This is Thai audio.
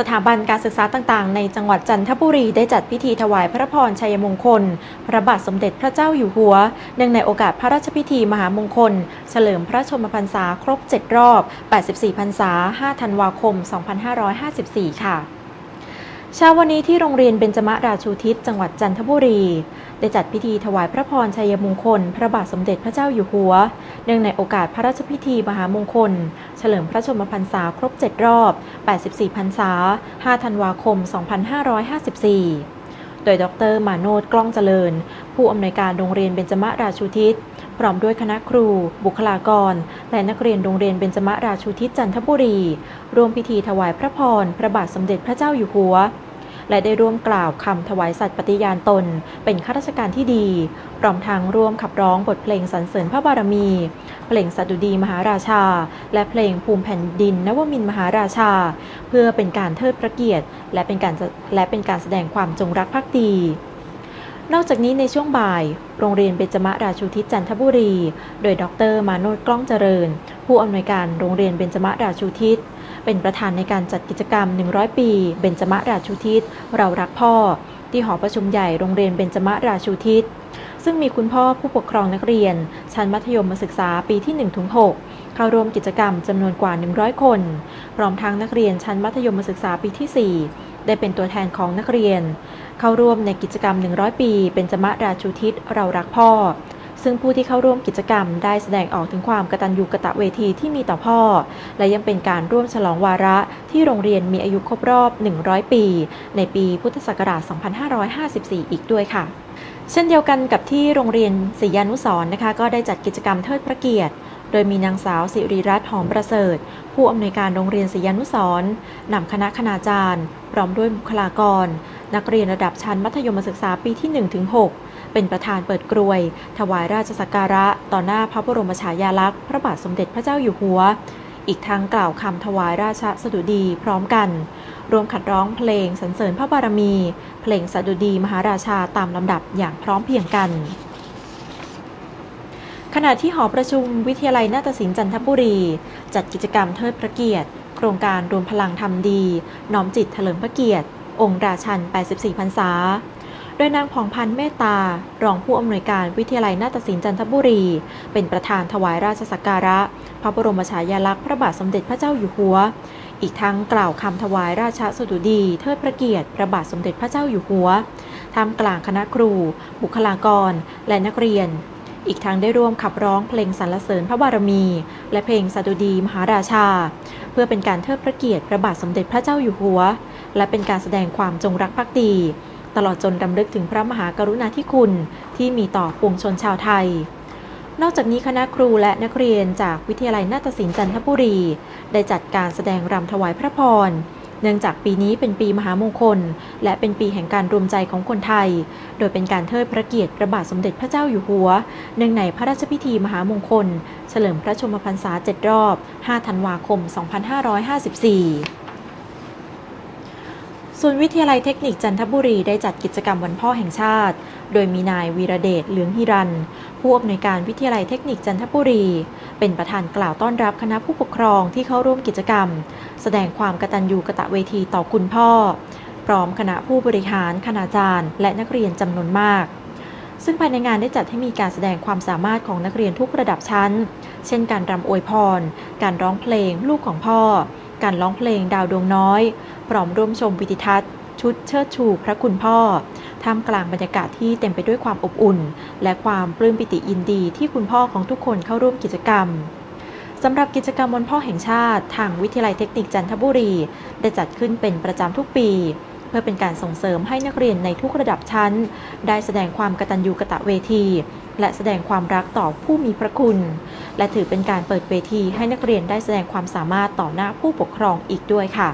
สถาบันการศึกษาต่างๆ ในจังหวัดจันทบุรีได้จัดพิธีถวายพระพรชัยมงคล พระบาทสมเด็จพระเจ้าอยู่หัว เนื่องในโอกาสพระราชพิธีมหามงคล เฉลิมพระชนมพรรษาครบ 7 รอบ 84 พรรษา 5 ธันวาคม 2554 ค่ะเช้าวันนี้ที่โรงเรียนเบญจมราชูทิศจังหวัดจันทบุรี ได้จัดพิธีถวายพระพรชัยมงคล พระบาทสมเด็จพระเจ้าอยู่หัว เนื่องในโอกาสพระราชพิธีมหามงคล เฉลิมพระชนมพรรษาครบ 7 รอบ 84พรรษา 5 ธันวาคม 2554 โดยดรมาโนดกล้องเจริญ ผู้อำนวยการโรงเรียนเบญจมราชูทิศ พร้อมด้วยคณะครู บุคลากร และนักเรียนโรงเรียนเบญจมราชูทิศจันทบุรี ร่วมพิธีถวายพระพร พระบาทสมเด็จพระเจ้าอยู่หัว และได้ร่วมกล่าวคำถวายสัตย์ปฏิญาณตน เป็นข้าราชการที่ดีพร้อมทางร่วมขับร้องบทเพลงสรรเสริญพระบารมี เพลงสัตดุดีมหาราชา และเพลงภูมิแผ่นดินนวมินมหาราชา เพื่อเป็นการเทิดพระเกียรติ และเป็นการและเป็นการแสดงความจงรักภักดีนอกจากนี้ในช่วงบ่าย โรงเรียนเบญจมราชูทิศจันทบุรี โดยดร มาโนดกล้องเจริญ ผู้อำนวยการโรงเรียนเบญจมราชูทิศ เป็นประธานในการจัดกิจกรรม 100 ปี เบญจมราชูทิศ เรารักพ่อ ที่หอประชุมใหญ่โรงเรียนเบญจมราชูทิศ ซึ่งมีคุณพ่อผู้ปกครองนักเรียน ชั้นมัธยมศึกษาปีที่1-6เข้าร่วมกิจกรรมจำนวนกว่า 100 คน พร้อมทั้งนักเรียนชั้นมัธยมศึกษาปีที่ 4 ได้เป็นตัวแทนของนักเรียน เข้าร่วมในกิจกรรม 100 ปี เป็นจมราชูทิศ เรารักพ่อ ซึ่งผู้ที่เข้าร่วมกิจกรรมได้แสดงออกถึงความกตัญญูกะตะเวทีที่มีต่อพ่อ และยังเป็นการร่วมฉลองวาระที่โรงเรียนมีอายุครบรอบ 100 ปี ในปีพุทธศักราช 2554 อีกด้วยค่ะ เช่นเดียวกันกับที่โรงเรียนศรียานุสร์นะคะ ก็ได้จัดกิจกรรมเทิดพระเกียรติโดยมีนางสาวสิริรัตน์หอมประเสริฐ ผู้อำนวยการโรงเรียนศรียานุสร์นำคณะคณาจารย์ พร้อมด้วยบุคลากร นักเรียนระดับชั้นมัธยมศึกษาปีที่ 1-6 เป็นประธานเปิดกรวย ถวายราชสักการะต่อหน้าพระบรมฉายาลักษณ์พระบาทสมเด็จพระเจ้าอยู่หัว อีกทั้งกล่าวคำถวายราชสดุดีพร้อมกัน รวมขัดร้องเพลงสรรเสริญพระบารมี เพลงสดุดีมหาราชาตามลำดับอย่างพร้อมเพียงกันขณะที่หอประชุมวิทยาลัยนาฏศิลป์จันทบุรี จัดกิจกรรมเทิดพระเกียรติ โครงการรวมพลังทำดี น้อมจิตเถลิมพระเกียรติ องค์ราชัน 84 พรรษา ดยนางผ่องพันธ์เมตตา รองผู้อำนวยการวิทยาลัยนาฏศิลป์จันทบุรี เป็นประธานถวายราชสักการะ พระบรมฉายาลักษณ์พระบาทสมเด็จพระเจ้าอยู่หัว อีกทั้งกล่าวคำถวายราชสดุดี เทิดพระเกียรติพระบาทสมเด็จพระเจ้าอยู่หัวท่ามกลางคณะครู บุคลากร และนักเรียน อีกทั้งได้ร่วมขับร้องเพลงสรรเสริญพระบารมี และเพลงสดุดีมหาราชา เพื่อเป็นการเทิดพระเกียรติพระบาทสมเด็จพระเจ้าอยู่หัว และเป็นการแสดงความจงรักภักดี ตลอดจนรำลึกถึงพระมหากรุณาธิคุณที่มีต่อปวงชนชาวไทย นอกจากนี้คณะครูและนักเรียนจากวิทยาลัยนาฏศิลป์จันทบุรี ได้จัดการแสดงรำถวายพระพรเนื่องจากปีนี้เป็นปีมหามงคล และเป็นปีแห่งการรวมใจของคนไทย โดยเป็นการเทิดพระเกียรติพระบาทสมเด็จพระเจ้าอยู่หัว เนื่องในพระราชพิธีมหามงคล เฉลิมพระชนมพรรษา 7 รอบ 5 ธันวาคม 2554 ส่วนวิทยาลัยเทคนิคจันทบุรีได้จัดกิจกรรมวันพ่อแห่งชาติ โดยมีนายวีระเดชเหลืองฮิรัน ผู้อำนวยการวิทยาลัยเทคนิคจันทบุรี เป็นประธานกล่าวต้อนรับคณะผู้ปกครองที่เข้าร่วมกิจกรรม แสดงความกตัญญูกะตะเวทีต่อคุณพ่อ พร้อมคณะผู้บริหารคณาจารย์ และนักเรียนจำนวนมาก ซึ่งภายในงานได้จัดให้มีการแสดงความสามารถของนักเรียนทุกระดับชั้น เช่นการรำอวยพร การร้องเพลง ลูกของพ่อ การร้องเพลงดาวดวงน้อย พร้อมร่วมชมวิดิทัศน์ ชุดเชิดชูพระคุณพ่อ ท่ามกลางบรรยากาศที่เต็มไปด้วยความอบอุ่น และความปลื้มปิติยินดีที่คุณพ่อของทุกคนเข้าร่วมกิจกรรมสำหรับกิจกรรมวันพ่อแห่งชาติ ทางวิทยาลัยเทคนิคจันทบุรี ได้จัดขึ้นเป็นประจำทุกปี เพื่อเป็นการส่งเสริมให้นักเรียนในทุกระดับชั้น ได้แสดงความกตัญญูกะตะเวที และแสดงความรักต่อผู้มีพระคุณ และถือเป็นการเปิดเวทีให้นักเรียนได้แสดงความสามารถต่อหน้าผู้ปกครองอีกด้วยค่ะ